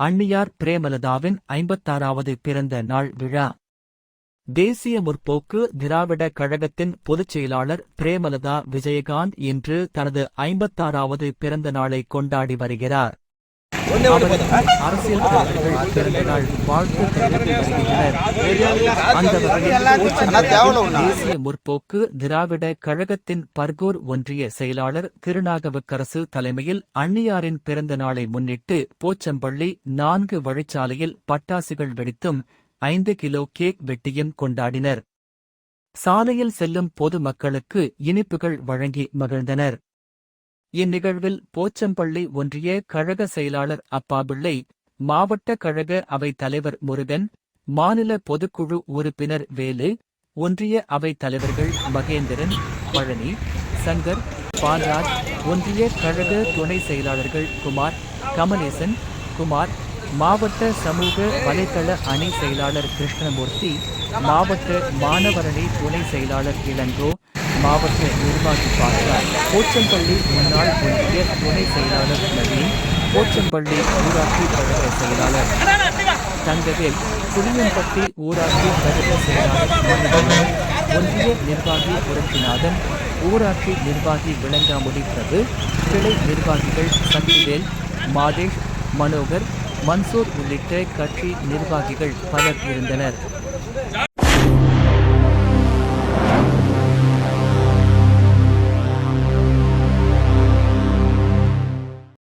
அன்னியார் பிரேமலதாவின் ஐம்பத்தாறாவது பிறந்த நாள் விழா. தேசிய முற்போக்கு திராவிட கழகத்தின் பொதுச் செயலாளர் பிரேமலதா விஜயகாந்த் இன்று தனது ஐம்பத்தாறாவது பிறந்த நாளை கொண்டாடி வருகிறார். அரசியல் நாள் வாழ்த்து தேசிய முற்போக்கு திராவிட கழகத்தின் பர்கூர் ஒன்றிய செயலாளர் திருநாகவுக்கரசு தலைமையில் அன்னியாரின் பிறந்த நாளை முன்னிட்டு போச்சம்பள்ளி நான்கு வழிச்சாலையில் பட்டாசுகள் வெடித்தும் ஐந்து கிலோ கேக் வெட்டியும் கொண்டாடினர். சாலையில் செல்லும் பொதுமக்களுக்கு இனிப்புகள் வழங்கி மகிழ்ந்தனர். இந்நிகழ்வில் போச்சம்பள்ளி ஒன்றிய கழக செயலாளர் அப்பாபிள்ளை மாவட்ட கழக அவைத் தலைவர் முருகன் மாநில பொதுக்குழு உறுப்பினர் வேலு ஒன்றிய அவைத் தலைவர்கள் மகேந்திரன் பழனி சங்கர் பால்ராஜ் ஒன்றிய கழக துணை செயலாளர்கள் குமார் கமலேசன் குமார் மாவட்ட சமூக வலைதள அணி செயலாளர் கிருஷ்ணமூர்த்தி மாவட்ட மாணவரணி துணை செயலாளர் இளங்கோ மாவட்ட நிர்வாகி பாஷா போச்சம்பள்ளி முன்னாள் ஒன்றிய துணை செயலாளர் நவீன் போச்சம்பள்ளி ஊராட்சி கழக செயலாளர் தங்கவேல் புளியம்பட்டி ஊராட்சி கழக செயலாளர் ஒன்றிய நிர்வாகி புரட்சிநாதன் ஊராட்சி நிர்வாகி விளங்காமுடி பிரபு கிளை நிர்வாகிகள் சக்திவேல் மாதேஷ் மனோகர் மன்சூர் உள்ளிட்ட கட்சி நிர்வாகிகள் பலர் இருந்தனர்.